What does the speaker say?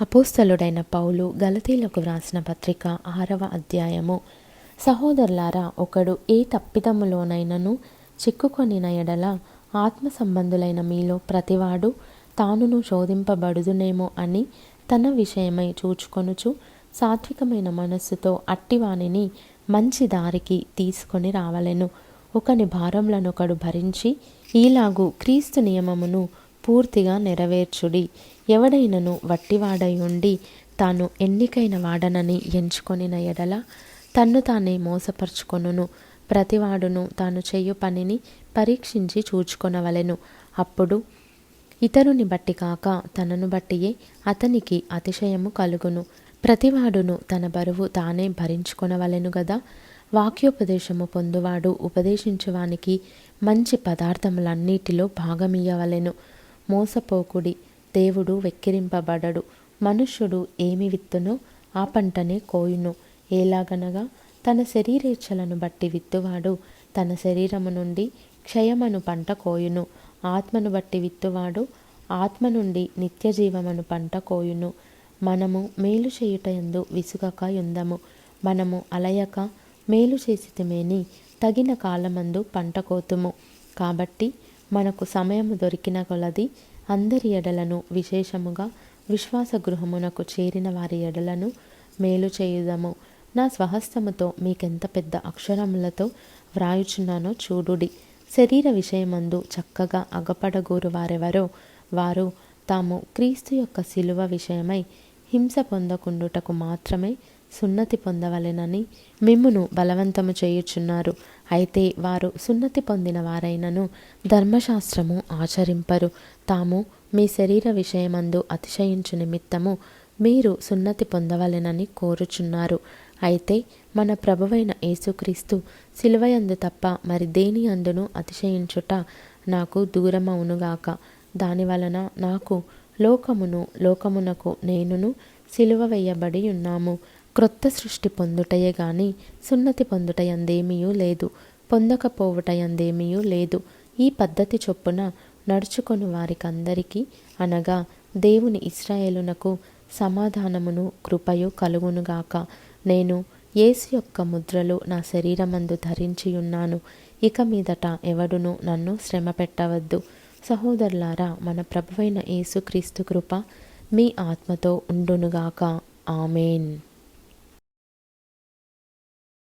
అపోస్తలుడైన పౌలు గలతీలకు వ్రాసిన పత్రిక ఆరవ అధ్యాయము. సహోదరులారా ఒకడు ఏ తప్పిదములోనైనను చిక్కుకొనిన ఎడల ఆత్మ సంబంధులైన మీలో ప్రతివాడు తానును శోధింపబడుదునేమో అని తన విషయమై చూచుకొనుచు సాత్వికమైన మనస్సుతో అట్టివానిని మంచి దారికి తీసుకొని రావలెను. ఒకని భారములనొకడు భరించి ఈలాగు క్రీస్తు నియమమును పూర్తిగా నెరవేర్చుడి. ఎవడైనను వట్టివాడై ఉండి తాను ఎన్నికైన వాడనని ఎంచుకొనిన ఎడల తన్ను తానే మోసపరుచుకొనును. ప్రతివాడును తాను చేయు పనిని పరీక్షించి చూచుకొనవలెను. అప్పుడు ఇతరుని బట్టి కాక తనను బట్టియే అతనికి అతిశయము కలుగును. ప్రతివాడును తన బరువు తానే భరించుకొనవలెను గదా. వాక్యోపదేశము పొందువాడు ఉపదేశించువానికి మంచి పదార్థములన్నిటిలో భాగమియ్యవలెను మోసపోకుడి. దేవుడు వెక్కిరింపబడడు. మనుష్యుడు ఏమి విత్తునో ఆ పంటనే కోయును. ఎలాగనగా తన శరీరేచ్ఛలను బట్టి విత్తువాడు. తన శరీరము నుండి క్షయమను పంట కోయును. ఆత్మను బట్టి విత్తువాడు ఆత్మ నుండి నిత్య జీవమను పంట కోయును. మనము మేలు చేయుట ఎందు విసుగక యుందము. మనము అలయక మేలు చేసితమేని తగిన కాలమందు పంట కోతుము. కాబట్టి మనకు సమయము దొరికిన కొలది అందరి ఎడలను విశేషముగా విశ్వాస గృహమునకు చేరిన వారి ఎడలను మేలు చేయుదము. నా స్వహస్తముతో మీకెంత పెద్ద అక్షరములతో వ్రాయుచున్నానో చూడుడి. శరీర విషయమందు చక్కగా అగపడగోరు వారెవరో వారు తాము క్రీస్తు యొక్క శిలువ విషయమై హింస పొందకుండుటకు మాత్రమే సున్నతి పొందవలెనని మిమ్మును బలవంతము చేయుచున్నారు. అయితే వారు సున్నతి పొందిన వారైనను ధర్మశాస్త్రము ఆచరింపరు. తాము మీ శరీర విషయమందు అతిశయించు నిమిత్తము మీరు సున్నతి పొందవలెనని కోరుచున్నారు. అయితే మన ప్రభువైన యేసుక్రీస్తు శిలువయందు తప్ప మరి దేని అందును అతిశయించుట నాకు దూరమవునుగాక దాని వలన నాకు లోకమును లోకమునకు నేనును సిలువ వేయబడి ఉన్నాము. క్రొత్త సృష్టి పొందుటయే గాని సున్నతి పొందుటయందేమీయూ లేదు. పొందకపోవుటయందేమీయూ లేదు. ఈ పద్ధతి చొప్పున నడుచుకొని వారికందరికీ అనగా దేవుని ఇస్రాయేలునకు సమాధానమును కృపయు కలుగునుగాక. నేను యేసు యొక్క ముద్రలు నా శరీరమందు ధరించియున్నాను. ఇక మీదట ఎవడును నన్ను శ్రమ పెట్టవద్దు సహోదరులారా మన ప్రభువైన యేసుక్రీస్తు కృప మీ ఆత్మతో ఉండునుగాక. ఆమెన్.